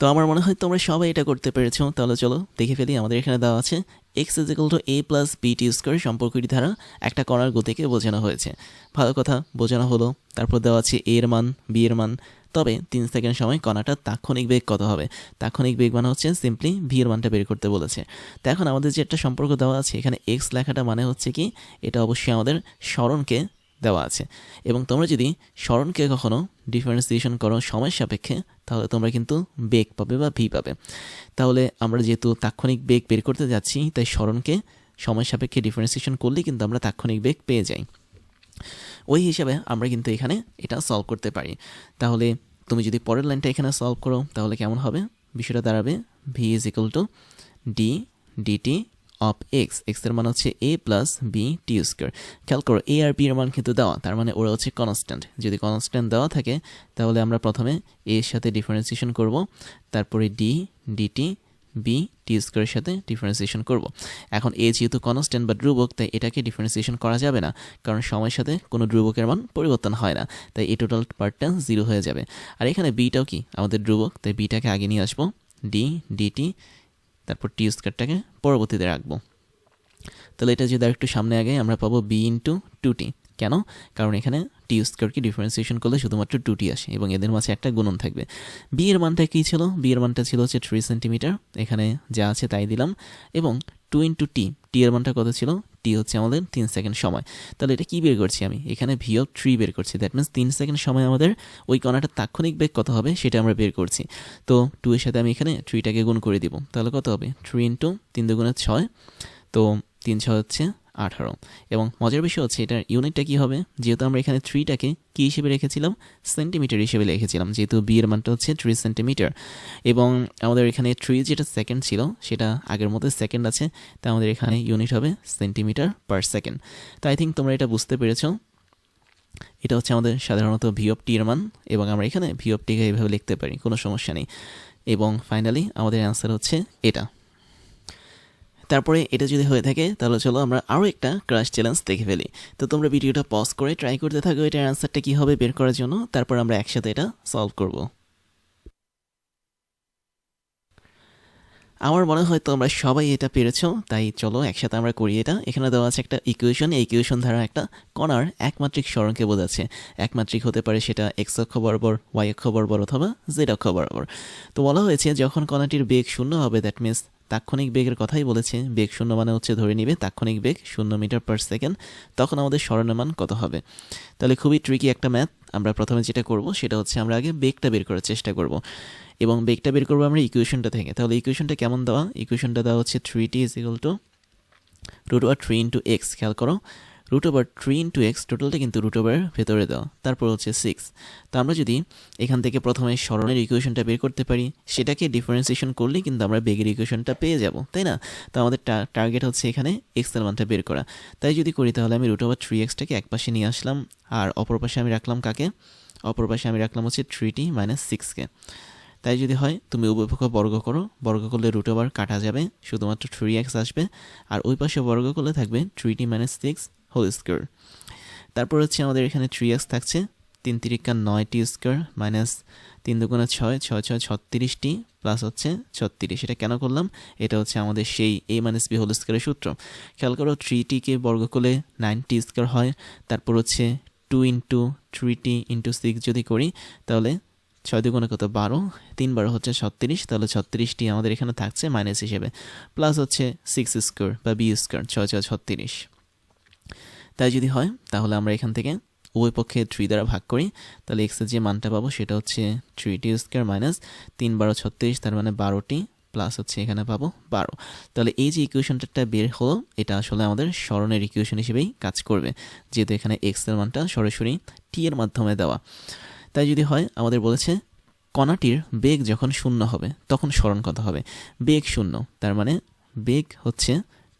তো আমার মনে হয় তোমরা সবাই এটা করতে পেরেছ। তাহলে চলো দেখে ফেলি, আমাদের এখানে দেওয়া আছে x is to a plus b t square সম্পর্কটি দ্বারা একটা কণার গতিকে বোঝানো হয়েছে। ভালো কথা, বোঝানো হলো। তারপর দেওয়া আছে এর মান বি এর মান। তবে তিন সেকেন্ড সময় কণাটা তাৎক্ষণিক বেগ কত হবে? তাৎক্ষণিক বেগ মানে হচ্ছে সিম্পলি ভি এর মানটা বের করতে বলেছে। তো এখন আমাদের যে একটা সম্পর্ক দেওয়া আছে, এখানে এক্স লেখাটা মানে হচ্ছে কি? এটা অবশ্যই আমাদের স্মরণকে দেওয়া আছে। এবং তোমরা যদি স্মরণকে কখনো ডিফারেন্সিয়েশন করো সময় সাপেক্ষে, তাহলে তোমরা কিন্তু বেগ পাবে বা ভি পাবে। তাহলে আমরা যেহেতু তাৎক্ষণিক বেগ বের করতে যাচ্ছি, তাই স্মরণকে সময় সাপেক্ষে ডিফারেন্সিয়েশন করলে কিন্তু আমরা তাৎক্ষণিক বেগ পেয়ে যাই। ওই হিসাবে আমরা কিন্তু এখানে এটা সলভ করতে পারি। তাহলে তুমি যদি পরের লাইনটা এখানে সলভ করো, তাহলে কেমন হবে? বিষয়টা দাঁড়াবে v is equal to d dt of x এক্সের মান হচ্ছে a plus b t square খেয়াল করো এ আর বি এর মান কিন্তু দেওয়া, তার মানে ওরা হচ্ছে কনস্ট্যান্ট যদি কনস্ট্যান্ট দেওয়া থাকে, তাহলে আমরা প্রথমে এ এর সাথে ডিফারেন্সিয়েশন করব, তারপরে ডি ডিটি বি টি স্কোয়ারের সাথে ডিফারেন্সিয়েশন করব। এখন এ যেহেতু কনস্ট্যান্ট বা ধ্রুবক, তাই এটাকে ডিফারেন্সিয়েশন করা যাবে না, কারণ সময়ের সাথে কোনো ধ্রুবকের মান পরিবর্তন হয় না, তাই এ টোটাল পার্টটা জিরো হয়ে যাবে। আর এখানে বিটাও কি? আমাদের ধ্রুবক, তাই বিটাকে আগে নিয়ে আসব ডি ডিটি তারপর টি স্কোয়ারটাকে পরবর্তীতে রাখব। তাহলে এটা যদি আরেকটু সামনে আগে আমরা পাবো বি ইন্টু টু টি কেন? কারণ এখানে টি স্কোয়ারকে ডিফারেন্সিয়েশন করলে শুধুমাত্র টু টি আসে এবং এদের মাঝে একটা গুণন থাকবে। বি এর মানটা কী ছিল? বি এর মানটা ছিল হচ্ছে থ্রি সেন্টিমিটার এখানে যা আছে তাই দিলাম। এবং টু ইন্টু টি টি এর মানটা কত ছিল? টি হচ্ছে আমাদের তিন সেকেন্ড সময়। তাহলে এটা কী বের করছি আমি? এখানে ভি অফ থ্রি বের করছি। দ্যাট মিনস তিন সেকেন্ড সময় আমাদের ওই কণাটার তাৎক্ষণিক বেগ কত হবে সেটা আমরা বের করছি। তো টু এর সাথে আমি এখানে থ্রিটাকে গুণ করে দিব। তাহলে কত হবে? থ্রি ইন্টু তিন দুগুণে ছয়। তো তিন ছয় হচ্ছে আঠারো। এবং মজার বিষয় হচ্ছে এটার ইউনিটটা কী হবে? যেহেতু আমরা এখানে থ্রিটাকে কী হিসেবে রেখেছিলাম? সেন্টিমিটার হিসেবে লিখেছিলাম যেহেতু বি এর মানটা হচ্ছে থ্রি সেন্টিমিটার এবং আমাদের এখানে থ্রি যেটা সেকেন্ড ছিল, সেটা আগের মতো সেকেন্ড আছে, তা আমাদের এখানে ইউনিট হবে সেন্টিমিটার পার সেকেন্ড তো আই থিঙ্ক তোমরা এটা বুঝতে পেরেছ। এটা হচ্ছে আমাদের সাধারণত ভি অফ এর মান, এবং আমরা এখানে ভি অফ টিকে এইভাবে লিখতে পারি, কোনো সমস্যা নেই। এবং ফাইনালি আমাদের অ্যান্সার হচ্ছে এটা। তারপরে এটা যদি হয়ে থাকে, তাহলে চলো আমরা আরও একটা ক্রাশ চ্যালেঞ্জ দেখে ফেলি। তো তোমরা ভিডিওটা পজ করে ট্রাই করতে থাকো, এটার অ্যান্সারটা কী হবে বের করার জন্য, তারপর আমরা একসাথে এটা সলভ করব। আমার মনে হয় তোমরা সবাই এটা পেরেছ, তাই চলো একসাথে আমরা করি এটা। এখানে দেওয়া আছে একটা ইকুয়েশন এই ইকুয়েশন দ্বারা একটা কণার একমাত্রিক স্মরণকে বোঝাচ্ছে। একমাত্রিক হতে পারে সেটা এক্স অক্ষ বরাবর ওয়াই অক্ষ বরাবর অথবা জেড অক্ষ বরাবর। তো বলা হয়েছে যখন কণাটির বেগ শূন্য হবে দ্যাট মিনস তাৎক্ষণিক বেগের কথাই বলেছে। বেগ শূন্য মানে হচ্ছে ধরে নিবে, তাৎক্ষণিক বেগ শূন্য মিটার পার সেকেন্ড তখন আমাদের স্মরণমান কত হবে? তাহলে খুবই ট্রিকি একটা ম্যাথ আমরা প্রথমে যেটা করব সেটা হচ্ছে আমরা আগে বেগটা বের করার চেষ্টা করব। এবং বেগটা বের করব আমরা ইকুয়েশনটা থেকে। তাহলে ইকুয়েশনটা কেমন দেওয়া? ইকুয়েশনটা দেওয়া হচ্ছে three t is equal to root over three into x খেয়াল করো। Root over three into x টোটালটা কিন্তু রুট ওভার ভেতরে দাও। তারপর হচ্ছে সিক্স তো আমরা যদি এখান থেকে প্রথমে স্মরণের ইকুয়েশনটা বের করতে পারি, সেটাকে ডিফারেন্সিয়েশন করলেই কিন্তু আমরা বেগের ইকুয়েশনটা পেয়ে যাব, তাই না? তো আমাদের টার্গেট হচ্ছে এখানে এক্সের মানটা বের করা। তাই যদি করি তাহলে আমি রুট ওভার থ্রি এক্সটাকে এক পাশে নিয়ে আসলাম, আর অপর পাশে আমি রাখলাম কাকে? অপর পাশে আমি রাখলাম হচ্ছে থ্রি টি মাইনাস সিক্সকে তাই যদি হয়, তুমি উভয় পক্ষ বর্গ করো, বর্গ করলে রুট ওভার কাটা যাবে, শুধুমাত্র থ্রি এক্স আসবে, আর ওই পাশে বর্গ করলে থাকবে three t minus six whole square তারপর হচ্ছে আমাদের এখানে থ্রি এক্স থাকছে, তিন তিরিকা নয়টি স্কোয়ার মাইনাস তিন দুগুণে ছয় ছয় ছয়, ছত্রিশটি প্লাস হচ্ছে ছত্রিশ। এটা কেন করলাম? এটা হচ্ছে আমাদের সেই এ মাইনাস বি হোল স্কোয়ারের সূত্র। খেয়াল করো থ্রি টিকে বর্গ করলে নাইন টি স্কোয়ার হয়, তারপর হচ্ছে two into three t into six যদি করি, তাহলে ছয় দুগুণে কত? বারো। তিন বারো হচ্ছে ছত্রিশ, তাহলে ছত্রিশটি আমাদের এখানে থাকছে মাইনাস হিসেবে প্লাস হচ্ছে সিক্স স্কোয়ার বা বি স্কোয়ার ছয় ছয়, ছত্রিশ। তাই যদি হয়, তাহলে আমরা এখান থেকে উভয় পক্ষে থ্রি দ্বারা ভাগ করি। তাহলে এক্সের যে মানটা পাবো, সেটা হচ্ছে থ্রি টি স্কোয়ার মাইনাস তিন বারো ছত্রিশ, তার মানে বারোটি প্লাস হচ্ছে এখানে পাবো বারো। তাহলে এই যে ইকুয়েশনটা বের হলো, এটা আসলে আমাদের স্মরণের ইকুয়েশন হিসেবেই কাজ করবে। যেহেতু এখানে এক্সের মানটা সরাসরি টি এর মাধ্যমে দেওয়া। তাই যদি হয়, আমাদের বলেছে কণাটির বেগ যখন শূন্য হবে, তখন স্মরণ কত হবে। বেগ শূন্য, তার মানে বেগ হচ্ছে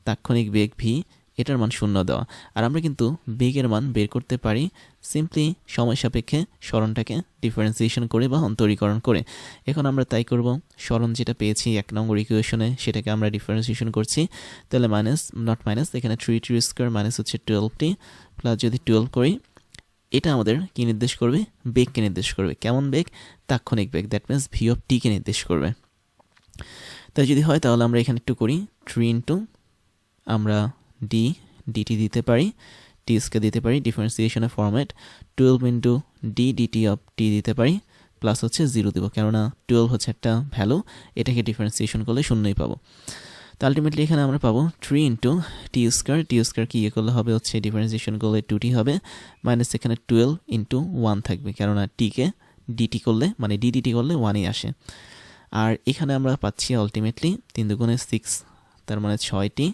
তাৎক্ষণিক বেগ ভি এটার মান শূন্য দেওয়া। আর আমরা কিন্তু বেগের মান বের করতে পারি সিম্পলি সময় সাপেক্ষে স্মরণটাকে ডিফারেন্সিয়েশন করে বা অন্তরীকরণ করে। এখন আমরা তাই করব, স্মরণ যেটা পেয়েছি এক নম্বর ইকুয়েশনে সেটাকে আমরা ডিফারেন্সিয়েশন করছি। তাহলে মাইনাস নট মাইনাস এখানে থ্রি টু স্কোয়ার মাইনাস হচ্ছে টুয়েলভটি প্লাস যদি টুয়েলভ করি, এটা আমাদের কি নির্দেশ করবে? বেগকে নির্দেশ করবে। কেমন বেগ তাৎক্ষণিক বেগ দ্যাট মিনস ভি অফ টিকে নির্দেশ করবে। তাই যদি হয় তাহলে আমরা এখানে একটু করি থ্রি ইন্টু আমরা ডি ডিটি দিতে পারি টিএসকে দিতে পারি ডিফারেন্সিয়েশনের format twelve into d d t of t দিতে পারি প্লাস হচ্ছে জিরো দেবো। কেননা টুয়েলভ হচ্ছে একটা ভ্যালু এটাকে ডিফারেন্সিয়েশন করলে শূন্যই পাবো। তো আলটিমেটলি এখানে আমরা পাবো three into t square t square কি ইয়ে করলে হবে? হচ্ছে ডিফারেন্সিয়েশন করলে টু টি হবে মাইনাস এখানে টুয়েলভ ইন্টু ওয়ান থাকবে। কেননা টিকে ডিটি করলে মানে ডিডিটি করলে ওয়ানই আসে। আর এখানে আমরা পাচ্ছি আলটিমেটলি তিন দুগুণে সিক্স তার মানে ছয়টি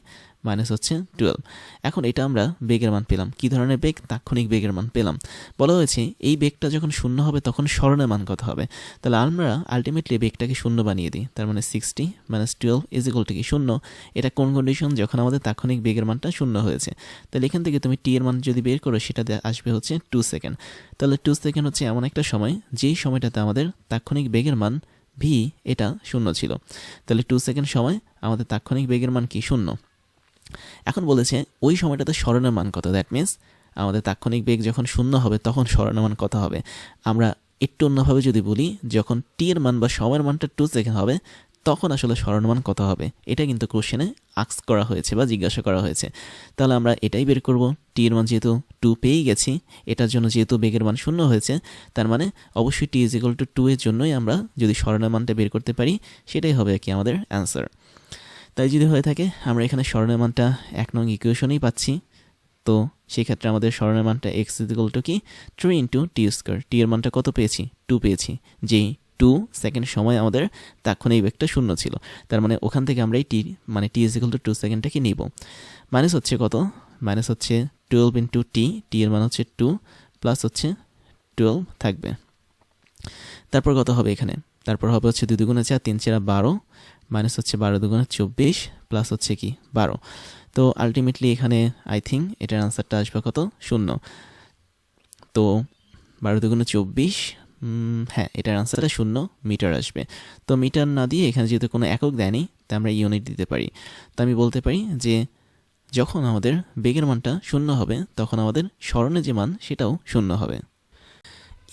মাইনাস হচ্ছে টুয়েলভ এখন এটা আমরা বেগের মান পেলাম। কী ধরনের বেগ? তাৎক্ষণিক বেগের মান পেলাম। বলা হয়েছে, এই বেগটা যখন শূন্য হবে তখন স্মরণের মান কত হবে? তাহলে আমরা আলটিমেটলি বেগটাকে শূন্য বানিয়ে দিই। তার মানে sixty minus twelve is equal কি? শূন্য। এটা কোন কন্ডিশন যখন আমাদের তাৎক্ষণিক বেগের মানটা শূন্য হয়েছে। তাহলে এখান থেকে তুমি টি এর মান যদি বের করো, সেটাতে আসবে হচ্ছে টু সেকেন্ড তাহলে টু সেকেন্ড হচ্ছে এমন একটা সময়, যেই সময়টাতে আমাদের তাৎক্ষণিক বেগের মান ভি এটা শূন্য ছিল। তাহলে টু সেকেন্ড সময়, আমাদের তাৎক্ষণিক বেগের মান কি? শূন্য। এখন বলেছে, ওই সময়টাতে স্মরণের মান কত? দ্যাট মিন্স আমাদের তাৎক্ষণিক বেগ যখন শূন্য হবে, তখন স্মরণের মান কত হবে? আমরা একটু অন্যভাবে যদি বলি, যখন টি এর মান বা সময়ের মানটা টু সেকেন্ড হবে, তখন আসলে স্মরণমান কত হবে? এটা কিন্তু কোশ্চেনে আক্স করা হয়েছে বা জিজ্ঞাসা করা হয়েছে। তাহলে আমরা এটাই বের করব। টি এর মান যেহেতু টু পেয়েই গেছি, এটার জন্য যেহেতু বেগের মান শূন্য হয়েছে, তার মানে অবশ্যই t is equal to two এর জন্যই আমরা যদি স্মরণের মানটা বের করতে পারি, সেটাই হবে কি আমাদের অ্যান্সার তাই যদি হয়ে থাকে, আমরা এখানে স্মরণের মানটা এক নং ইকুয়েশনেই পাচ্ছি। তো সেক্ষেত্রে আমাদের স্মরণের মানটা এক্স ইজিক্যাল টু কি? Three into t square t এর মানটা কত পেয়েছি? টু পেয়েছি। যেই টু সেকেন্ড সময় আমাদের তাক্ষণিক বেগটা শূন্য ছিল। তার মানে ওখান থেকে আমরা এই টি মানে t is equal to two সেকেন্ডটাকে নিব। মাইনাস হচ্ছে কত? মাইনাস হচ্ছে টুয়েলভ ইন্টু টি টি এর মান হচ্ছে টু প্লাস হচ্ছে টুয়েলভ থাকবে। তারপর কত হবে এখানে? তারপর হবে হচ্ছে দুই দুগুণে চার, তিন চারা বারো মাইনাস হচ্ছে বারো দুগুণে চব্বিশ প্লাস হচ্ছে কি বারো। তো আলটিমেটলি এখানে আই থিঙ্ক এটার আনসারটা আসবে কত? শূন্য। তো বারো দুগুণে চব্বিশ হ্যাঁ এটার আনসারটা শূন্য মিটার আসবে। তো মিটার না দিয়ে এখানে যেহেতু কোনো একক দেয়নি, তা আমরা ইউনিট দিতে পারি। তো আমি বলতে পারি যে যখন আমাদের বেগের মানটা শূন্য হবে, তখন আমাদের স্মরণে যে মান, সেটাও শূন্য হবে।